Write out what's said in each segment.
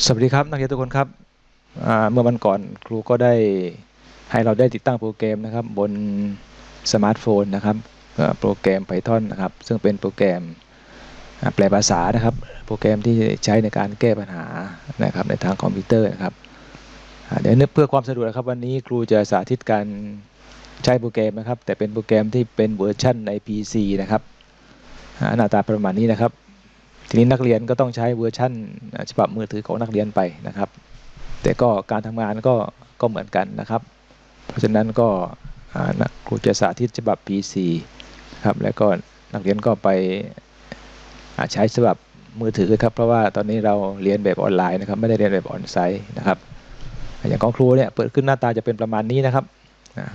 สวัสดีครับนักเรียนทุกคนครับเมื่อวันก่อนครูก็ได้ให้เราได้ติดตั้งโปรแกรมนะครับบนสมาร์ทโฟนนะครับโปรแกรม Python นะครับซึ่งเป็นโปรแกรมแปลภาษานะครับ โปรแกรมที่ใช้ในการแก้ปัญหานะครับในทางคอมพิวเตอร์นะครับเดี๋ยวเพื่อความสะดวกนะครับวันนี้ครูจะสาธิตการใช้โปรแกรมนะครับ แต่เป็นโปรแกรมที่เป็นเวอร์ชันใน PC นะครับหน้าตาประมาณนี้นะครับ ทีนี้นักเรียนก็ต้องใช้เวอร์ชั่นฉบับมือถือของนักเรียนไปนะครับ แต่ก็การทำงานก็ก็เหมือนกันนะครับ เพราะฉะนั้นก็นะครูจะสาธิตฉบับ PC ครับแล้วก็นักเรียนก็ไปใช้ฉบับมือถือครับเพราะว่าตอนนี้เราเรียนแบบออนไลน์นะครับไม่ได้เรียนแบบออนไซต์นะครับอย่างของครูเนี่ยเปิดขึ้นหน้าตาจะเป็นประมาณนี้นะครับ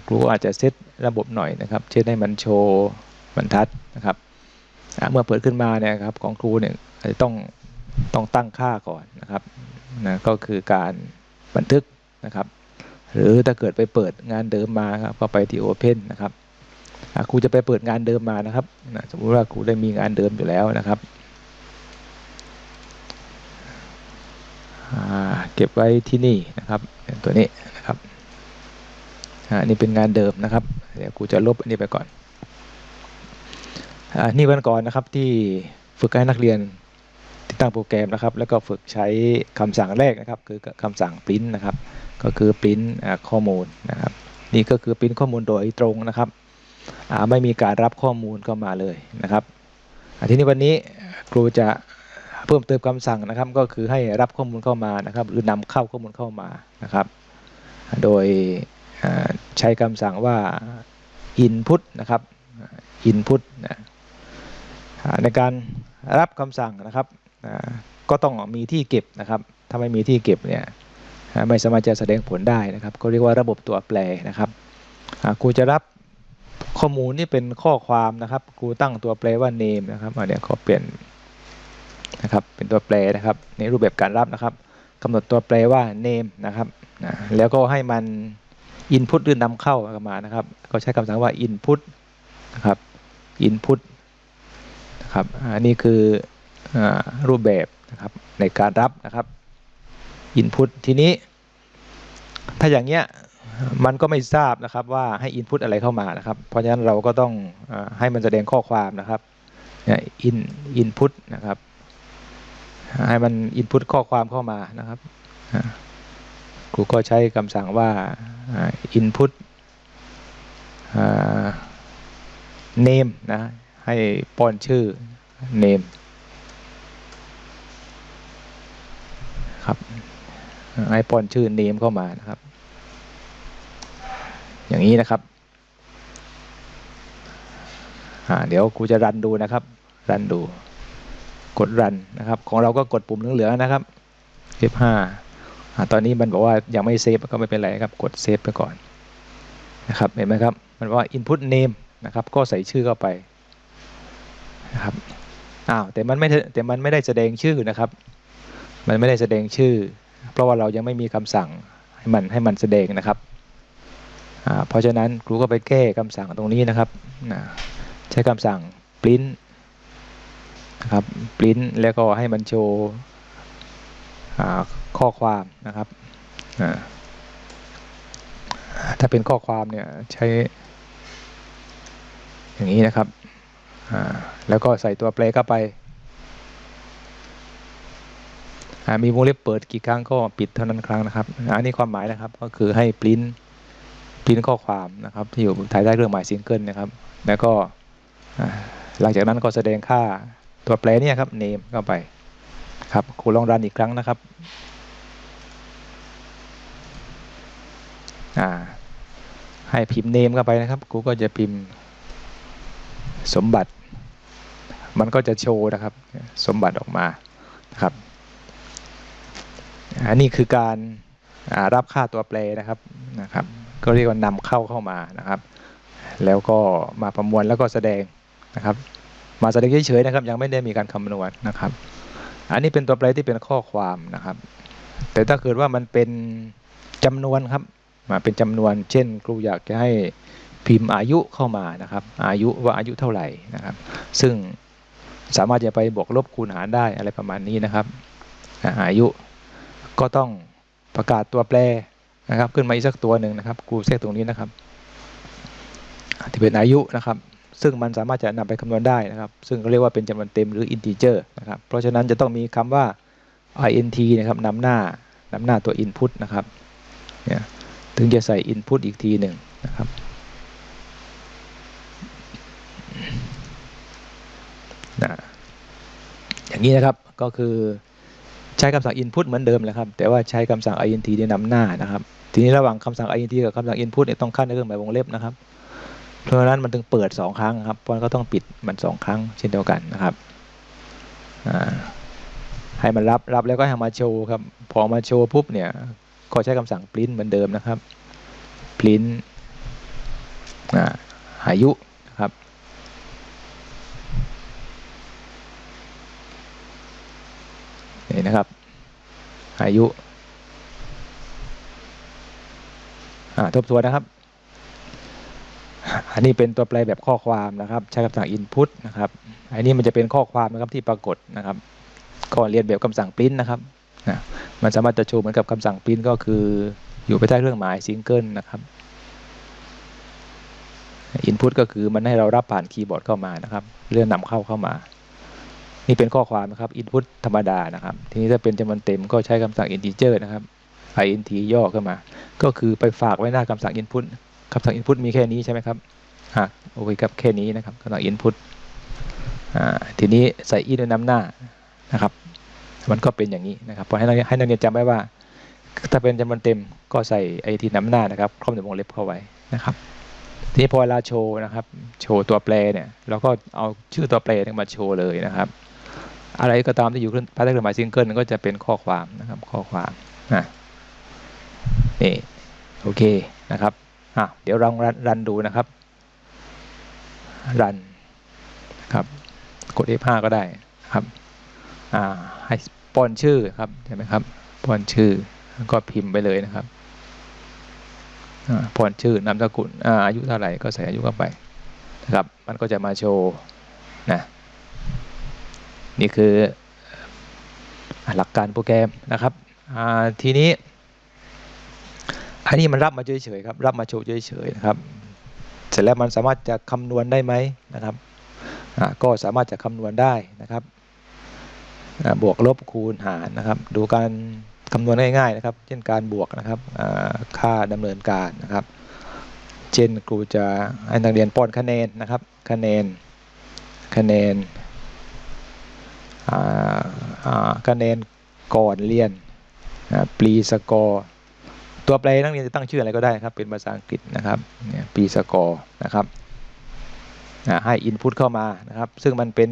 ครูก็อาจจะเซตระบบหน่อยนะครับ เช่นให้มันโชว์บรรทัดนะครับ เมื่อเปิดขึ้นมาเนี่ยครับของครูเนี่ยอาจจะต้องต้องตั้งค่าก่อนนะครับนะก็คือการบันทึกนะครับ หรือถ้าเกิดไปเปิดงานเดิมมาครับก็ไปที่ Open นะครับครูจะไปเปิดงานเดิมมานะครับนะสมมุติว่าครูได้มีงานเดิมอยู่แล้วนะครับเก็บไว้ที่นี่นะครับตัวนี้นะครับอ่านี่เป็นงานเดิมนะครับเดี๋ยวครูจะลบอันนี้ไปก่อน นี่วันก่อนนะครับที่ฝึกให้นักเรียนติดตั้งโปรแกรมนะครับ แล้วก็ฝึกใช้คำสั่งแรกนะครับ คือคำสั่ง print นะครับ ก็คือ print อ่าข้อมูลนะครับ นี่ก็คือ print ข้อมูลโดยตรงนะครับไม่มีการรับข้อมูลเข้ามาเลยนะครับทีนี้วันนี้ครูจะเพิ่มเติมคำสั่งนะครับ ก็คือให้รับข้อมูลเข้ามานะครับ หรือนำเข้าข้อมูลเข้ามานะครับ โดยใช้คำสั่งว่า input นะครับ input นะ ในการรับคำสั่งนะครับก็ต้องมีที่เก็บนะครับ ถ้าไม่มีที่เก็บเนี่ยไม่สามารถจะแสดงผลได้นะครับก็เรียกว่าระบบตัวแปรนะครับครูจะรับข้อมูลที่เป็นข้อความนะครับครูตั้งตัวแปรว่า name นะครับอ่าเดี๋ยวขอเปลี่ยนนะครับเป็นตัวแปรนะครับ ในรูปแบบการรับนะครับกำหนดตัวแปรว่า name นะครับแล้วก็ให้มัน input หรือนำเข้ามานะครับ ก็ใช้คำสั่งว่า input นะครับ input นะครับอันนี้คืออรูปแบบนะครับในการรับนะครับ input ทีนี้ ถ้าอย่างเงี้ยมันก็ไม่ทราบนะครับว่าให้ input อะไรเข้ามานะครับ เพราะฉะนั้นเราก็ต้องอให้มันแสดงข้อความนะครับเนี่ย in input นะครับให้มัน input ข้อความเข้ามานะครับครูก็ใช้คำสั่งว่าอ่า input name นะ ให้ป้อนชื่อ name ครับให้ป้อนชื่อ name เข้ามานะครับ อย่างนี้นะครับอ่าเดี๋ยวครูจะรันดูนะครับ รันดู กดรันนะครับ ของเราก็กดปุ่มเหลืองๆนะครับ F5 อ่าตอนนี้มันบอกว่ายังไม่เซฟก็ไม่เป็นไรครับ กดเซฟไปก่อนนะครับ เห็นไหมครับ มันว่า input name นะครับ ก็ใส่ชื่อเข้าไป นะครับอ้าวแต่มันไม่แต่มันไม่ได้แสดงชื่อนะครับ มันไม่ได้แสดงชื่อ เพราะว่าเรายังไม่มีคำสั่งให้มันให้มันแสดงนะครับอ่าเพราะฉะนั้นครูก็ไปแก้คำสั่งตรงนี้นะครับนะใช้คำสั่ง print นะครับ print แล้วก็ให้มันโชว์ข้อความนะครับถ้าเป็นข้อความเนี่ยใช้อย่างนี้นะครับ แล้วก็ใส่ตัวแปรเข้าไป มีวงเล็บเปิดกี่ครั้งก็ปิดเท่านั้นครั้งนะครับ อันนี้ความหมายนะครับก็คือให้ปริ้นปริ้นข้อความนะครับที่อยู่ภายใต้เครื่องหมายซิงเกิลนะครับ แล้วก็หลังจากนั้นก็แสดงค่าตัวแปรเนี่ยครับ name เข้าไปครับครูลองรันอีกครั้งนะครับให้พิมพ์ name เข้าไปนะครับครูก็จะพิมพ์สมบัติ มันก็จะโชว์นะครับ สมบัติออกมานะครับอันนี้คือการรับค่าตัวแปรนะครับนะครับ ก็เรียกว่านำเข้าเข้ามานะครับ แล้วก็มาประมวลแล้วก็แสดงนะครับ มาแสดงเฉยๆนะครับ ยังไม่ได้มีการคำนวณนะครับ อันนี้เป็นตัวแปรที่เป็นข้อความนะครับ แต่ถ้าเกิดว่ามันเป็นจำนวนครับมาเป็นจำนวน เช่น ครูอยากจะให้พิมพ์อายุเข้ามานะครับ อายุว่าอายุเท่าไหร่นะครับ ซึ่ง สามารถจะไปบวกลบคูณหารได้อะไรประมาณนี้นะครับอายุก็ต้องประกาศตัวแปรนะครับ ขึ้นมาอีกสักตัวหนึ่งนะครับครูเซตตรงนี้นะครับที่เป็นอายุนะครับ ซึ่งมันสามารถจะนำไปคำนวณได้นะครับ ซึ่งเรียกว่าเป็นจำนวนเต็มหรือ integer นะครับ เพราะฉะนั้นจะต้องมีคำว่า int นะครับนำหน้านำหน้าตัว input นะครับเนี่ยถึงจะใส่ input อีกทีหนึ่งนะครับนะ อย่างนี้นะครับก็คือใช้คำสั่ง input เหมือนเดิมเลยครับ แต่ว่าใช้คำสั่ง int ที่นำหน้านะครับ ทีนี้ระหว่างคำสั่ง int กับคำสั่ง input เนี่ยต้องขั้นในเครื่องหมายวงเล็บนะครับ เพราะฉะนั้นมันถึงเปิด 2 ครั้งครับ เพราะนั้นก็ต้องปิดมัน 2 ครั้งเช่นเดียวกันนะครับให้มันรับรับแล้วก็ให้มาโชว์ครับ พอมาโชว์ปุ๊บเนี่ยก็ใช้คำสั่ง print เหมือนเดิมนะครับ print อายุ นะครับนี่นะครับ อายุทบทวนนะครับ อันนี้เป็นตัวแปลแบบข้อความนะครับ ใช้คำสั่ง input นะครับ อันนี้มันจะเป็นข้อความนะครับที่ปรากฏนะครับก็เรียนแบบคำสั่ง print นะครับนะมันสามารถจะโชว์เหมือนกับคำสั่ง print ก็คืออยู่ภายใต้เครื่องหมาย single นะครับ input ก็คือมันให้เรารับผ่านคีย์บอร์ดเข้ามานะครับเรื่องนำเข้าเข้ามา นี่เป็นข้อความนะครับ input ธรรมดานะครับ ทีนี้ถ้าเป็นจำนวนเต็มก็ใช้คำสั่ง integer นะครับ int ย่อเข้ามา ก็คือไปฝากไว้หน้าคำสั่ง input คำสั่ง input มีแค่นี้ใช่ไหมครับอะโอเคครับแค่นี้นะครับคำสั่ง input อ่าทีนี้ใส่ i ด้วยน้ำหน้านะครับ มันก็เป็นอย่างนี้นะครับพอให้นักให้นักเรียนจำไว้ว่า ถ้าเป็นจำนวนเต็มก็ใส่ไอทีน้ำหน้านะครับครอบในวงเล็บเข้าไว้นะครับทีนี้พอเวลาโชว์นะครับ โชว์ตัวแปรเนี่ยเราก็เอาชื่อตัวแปรมาโชว์เลยนะครับ อะไรก็ตามที่อยู่ภายใต้เครื่องหมายซิงเกิลก็จะเป็นข้อความนะครับข้อความนะนี่โอเคนะครับอะเดี๋ยวลองรันรันดูนะครับ รันครับกด F5 ก็ได้ครับอ่าให้ป้อนชื่อครับใช่ไหมครับป้อนชื่อก็พิมพ์ไปเลยนะครับป้อนชื่อนามสกุลอายุเท่าไหร่ก็ใส่อายุเข้าไปนะครับ มันก็จะมาโชว์นะ นี่คือหลักการโปรแกรมนะครับทีนี้อันนี้มันรับมาเฉยๆครับรับมาโชว์เฉยๆนะครับเสร็จแล้วมันสามารถจะคำนวณได้ไหมนะครับก็สามารถจะคำนวณได้นะครับบวกลบคูณหารนะครับ ดูการคำนวณง่ายๆนะครับ เช่นการบวกนะครับค่าดำเนินการนะครับ เช่นครูจะให้นักเรียนป้อนคะแนนนะครับคะแนนคะแนน คะแนนก่อนเรียนปรีสกอร์ตัวแปรนักเรียนจะตั้งชื่ออะไรก็ได้ครับ เป็นภาษาอังกฤษนะครับปีสกอร์นะครับให้อินพุตเข้ามานะครับ ซึ่งมันเป็น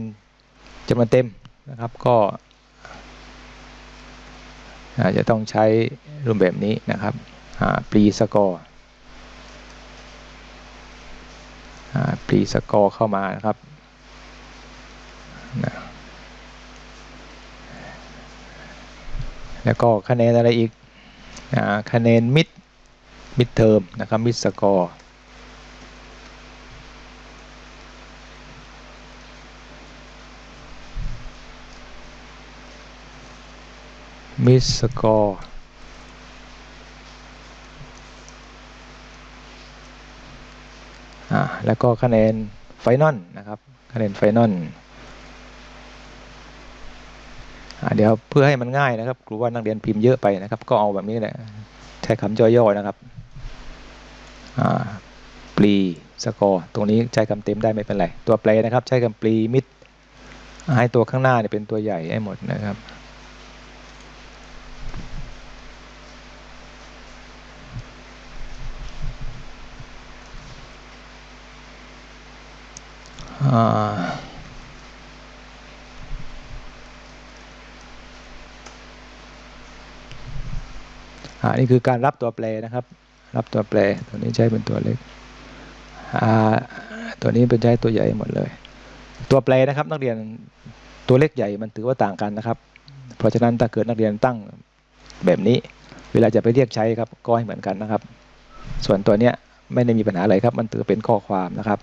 จำนวนเต็มนะครับก็จะต้องใช้รูปแบบนี้นะครับปรีสกอร์ปรีสกอร์เข้ามานะครับ แล้วก็คะแนนอะไรอีกคะแนนมิดมิดเทอมนะครับมิดสกอร์มิสกอร์แล้วก็คะแนนไฟนอลนะครับ คะแนนไฟนอล เดี๋ยวเพื่อให้มันง่ายนะครับครูว่านักเรียนพิมพ์เยอะไปนะครับ ก็เอาแบบนี้แหละใช้คำย่อๆนะครับปรีสกอร์ตรงนี้ใช้คำเต็มได้ไม่เป็นไร ตัวแปรนะครับ ใช้คำปรีมิดให้ตัวข้างหน้าเนี่ยเป็นตัวใหญ่ให้หมดนะครับอ่า อันนี้คือการรับตัวแปรนะครับ รับตัวแปรตัวนี้ใช้เป็นตัวเล็กตัวนี้เป็นใช้ตัวใหญ่หมดเลย ตัวแปรนะครับนักเรียนตัวเล็กใหญ่มันถือว่าต่างกันนะครับ เพราะฉะนั้นถ้าเกิดนักเรียนตั้งแบบนี้ เวลาจะไปเรียกใช้ครับก็ให้เหมือนกันนะครับ ส่วนตัวเนี้ยไม่ได้มีปัญหาอะไรครับ มันถือเป็นข้อความนะครับ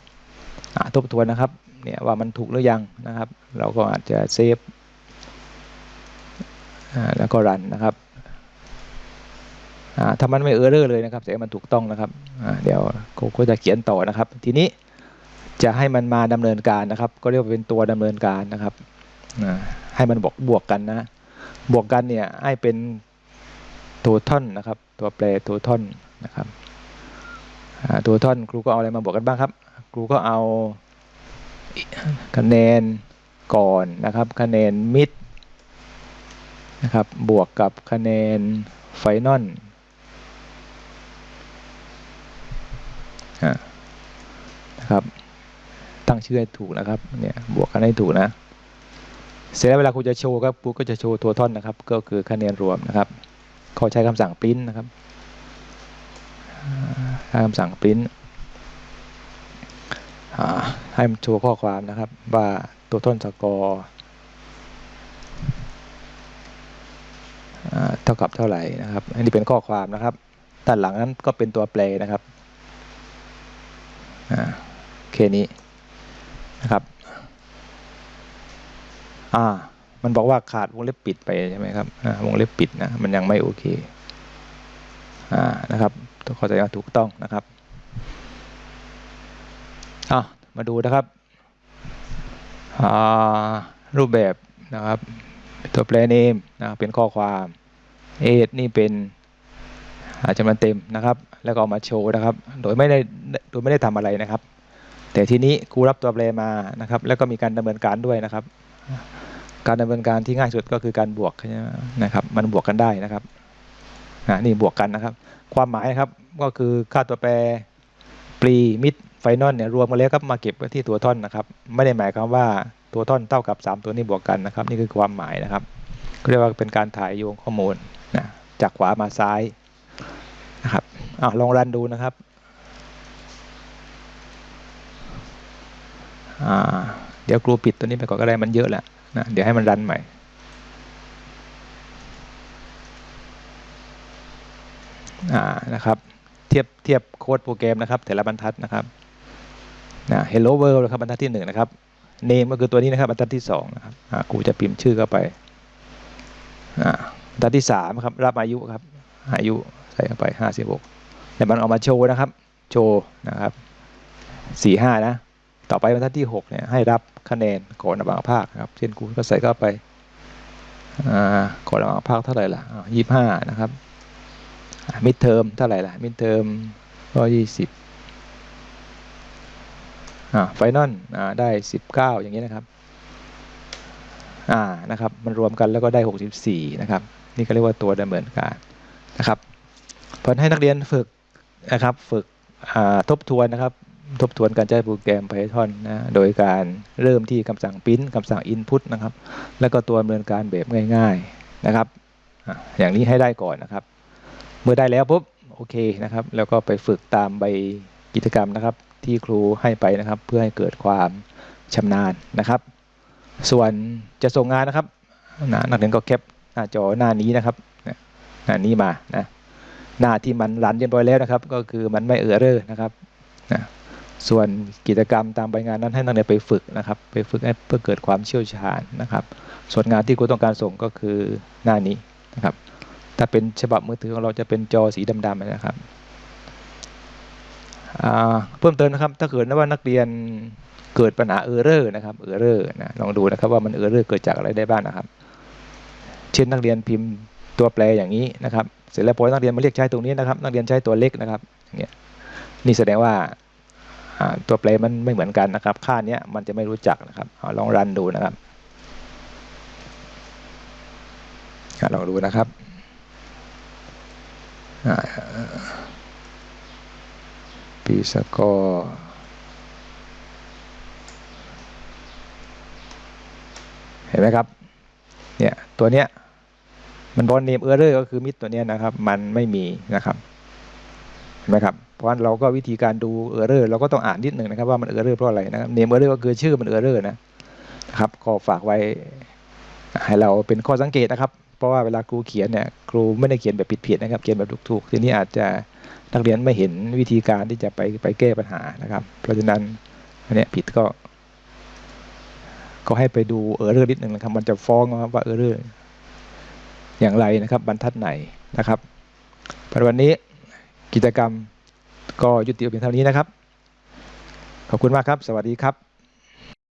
ทบทวนนะครับเนี่ยว่ามันถูกหรือยังนะครับ เราก็อาจจะเซฟแล้วก็รันนะครับ ถ้ามันไม่เออร์เรอร์เลยนะครับแสดงว่มันถูกต้องนะครับเดี๋ยวครูก็จะเขียนต่อนะครับ ทีนี้จะให้มันมาดำเนินการนะครับ ก็เรียกว่าเป็นตัวดำเนินการนะครับให้มันบอกบวกกันนะ บวกกันเนี่ยให้เป็นตัวท่อนนะครับ ตัวแปรตัวท่อนนะครับตัวท่อนครูก็เอาอะไรมาบวกกันบ้างครับ ครูก็เอาคะแนนก่อนนะครับ คะแนนมิดนะครับบวกกับคะแนนไฟนอล นะครับ ตั้งชื่อให้ถูกนะครับ เนี่ยบวกกันให้ถูกนะ เสร็จแล้วเวลาครูจะโชว์ครับครูก็จะโชว์ตัวท่อนนะครับ ก็คือคะแนนรวมนะครับเขาใช้คำสั่งปริ้นนะครับใช้คำสั่งปริ้นให้มันโชว์ข้อความนะครับ ว่าตัวต้นสกอร์เท่ากับเท่าไหร่นะครับ อันนี้เป็นข้อความนะครับด้านหลังนั้นก็เป็นตัวแปรนะครับ เคนี้นะครับอ่ามันบอกว่าขาดวงเล็บปิดไปใช่ไหมครับวงเล็บปิดนะมันยังไม่โอเคอ่านะครับต้องเข้าใจว่าถูกต้องนะครับอะมาดูนะครับอ่ารูปแบบนะครับตัวแปรเนมนะเป็นข้อความเอทนี่เป็น อาจำนวนเต็มนะครับ แล้วก็เอามาโชว์นะครับ โดยไม่ได้โดยไม่ได้ทำอะไรนะครับ แต่ทีนี้ครูรับตัวแปรมานะครับ แล้วก็มีการดำเนินการด้วยนะครับ การดำเนินการที่ง่ายสุดก็คือการบวกนะครับ มันบวกกันได้นะครับนี่บวกกันนะครับ ความหมายครับก็คือค่าตัวแปรปรีมิดไฟนอลเนี่ยรวมกันแล้วครับมาเก็บไว้ที่ตัวท่อนนะครับ ไม่ได้หมายความว่าตัวท่อนเท่ากับ 3 ตัวนี้บวกกันนะครับ นี่คือความหมายนะครับเรียกว่าเป็นการถ่ายโยงข้อมูลนะจากขวามาซ้าย นะครับอลองรันดูนะครับเดี๋ยวครูปิดตัวนี้ไปก่อนก็ได้มันเยอะแหละนะเดี๋ยวให้มันรันใหม่นะครับ เทียบเทียบโค้ดโปรแกรมนะครับ แต่ละบรรทัดนะครับนะ hello world นะครับบรรทัดที่หนึ่งนะครับ name ก็คือตัวนี้นะครับบรรทัดที่สองนะครับครูจะพิมพ์ชื่อเข้าไปบรรทัดที่สามครับรับอายุครับอายุ ส่เข้าไปห้าสิบหกแต่มันออกมาโชว์นะครับ โชว์นะครับสี่ห้านะ ต่อไปบรรทัดที่หกเนี่ยให้รับคะแนนก่อนบางภาคครับ เช่นครูก็ใส่เข้าไปก่อนบางภาคเท่าไหร่ล่ะยี่ห้านะครับมิดเทอมเท่าไหร่ล่ะมิดเทอมร้อยยี่สิบไฟนอลได้สิบเก้าอย่างนี้นะครับอ่านะครับ มันรวมกันแล้วก็ได้หกสิบสี่นะครับ นี่ก็เรียกว่าตัวดำเนินการนะครับ พอให้นักเรียนฝึกนะครับฝึกทบทวนนะครับ ทบทวนการใช้โปรแกรม Python นะโดยการเริ่มที่คำสั่ง print คำสั่ง input นะครับ แล้วก็ตัวดำเนินการแบบง่าย ๆนะครับอย่างนี้ให้ได้ก่อนนะครับ เมื่อได้แล้วปุ๊บโอเคนะครับ แล้วก็ไปฝึกตามใบกิจกรรมนะครับ ที่ครูให้ไปนะครับ เพื่อให้เกิดความชำนาญนะครับ ส่วนจะส่งงานนะครับนักเรียนก็แคปหน้าจอหน้านี้นะครับหน้านี้มานะ หน้าที่มันรันเรียบร้อยแล้วนะครับ ก็คือมันไม่เออเรอร์นะครับนะส่วนกิจกรรมตามใบงานนั้นให้นักเรียนไปฝึกนะครับ ไปฝึกให้เพื่อเกิดความเชี่ยวชาญนะครับ ส่วนงานที่ครูต้องการส่งก็คือหน้านี้นะครับ ถ้าเป็นฉบับมือถือของเราจะเป็นจอสีดำๆนะครับเพิ่มเติมนะครับถ้าเกิดว่านักเรียนเกิดปัญหาเออร์เรอร์นะครับเออร์เรอร์นะลองดูนะครับว่ามันเออร์เรอร์เกิดจากอะไรได้บ้างนะครับ เช่นนักเรียนพิมพ์ตัวแปรอย่างนี้นะครับ เสร็จแล้วพอนักเรียนมาเรียกใช้ตรงนี้นะครับ นักเรียนใช้ตัวเล็กนะครับอย่างเงี้ยนี่แสดงว่าตัวแปรมันไม่เหมือนกันนะครับ ค่าเนี้ยมันจะไม่รู้จักนะครับลองรันดูนะครับลองดูนะครับปีสกอเห็นไหมครับเนี่ยตัวเนี้ย มันบอลเนมเออร์เรอร์ก็คือมิดตัวเนี้ยนะครับ มันไม่มีนะครับเห็นไหมครับเพราะฉะนั้นเราก็วิธีการดูเออร์เรอร์เราก็ต้องอ่านนิดหนึ่งนะครับว่ามันเออร์เรอร์เพราะอะไรนะครับเนมเออร์เรอร์ก็คือชื่อมันเออร์เรอร์นะนะครับก็ฝากไว้ให้เราเป็นข้อสังเกตนะครับ เพราะว่าเวลาครูเขียนเนี่ยครูไม่ได้เขียนแบบผิดๆนะครับ เขียนแบบถูกๆทีนี้อาจจะนักเรียนไม่เห็นวิธีการที่จะไปไปแก้ปัญหานะครับ เพราะฉะนั้นอันนี้ผิดก็ ก็ให้ไปดูเออร์เรอร์นิดหนึ่งนะครับ มันจะฟ้องนะครับว่าเออร์เรอร์ อย่างไรนะครับบรรทัดไหนนะครับปัจจุบันนี้กิจกรรมก็ยุติเพียงเท่านี้นะครับ ขอบคุณมากครับ สวัสดีครับ